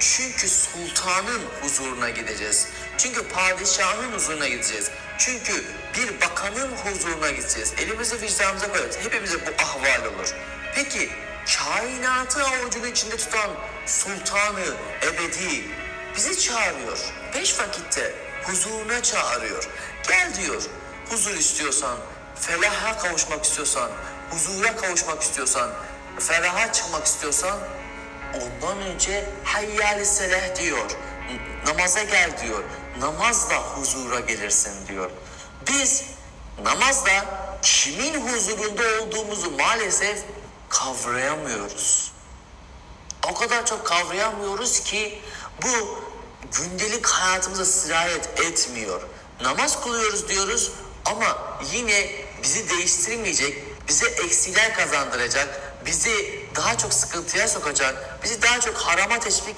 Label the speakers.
Speaker 1: Çünkü sultanın huzuruna gideceğiz. Çünkü padişahın huzuruna gideceğiz. Çünkü bir bakanın huzuruna gideceğiz. Elimizi vicdanımıza koyarız. Hepimize bu ahval olur. Peki kainatı avucunun içinde tutan sultanı ebedi bizi çağırıyor. Beş vakitte huzuruna çağırıyor. Gel diyor. Huzur istiyorsan, felaha kavuşmak istiyorsan, huzura kavuşmak istiyorsan, feraha çıkmak istiyorsan ondan önce hayyâli selah diyor. Namaza gel diyor. Namazla huzura gelirsin diyor. Biz namazla kimin huzurunda olduğumuzu maalesef kavrayamıyoruz. O kadar çok kavrayamıyoruz ki bu gündelik hayatımıza sirayet etmiyor. Namaz kılıyoruz diyoruz ama yine bizi değiştirmeyecek, bize eksiler kazandıracak, bizi daha çok sıkıntıya sokacak, bizi daha çok harama teşvik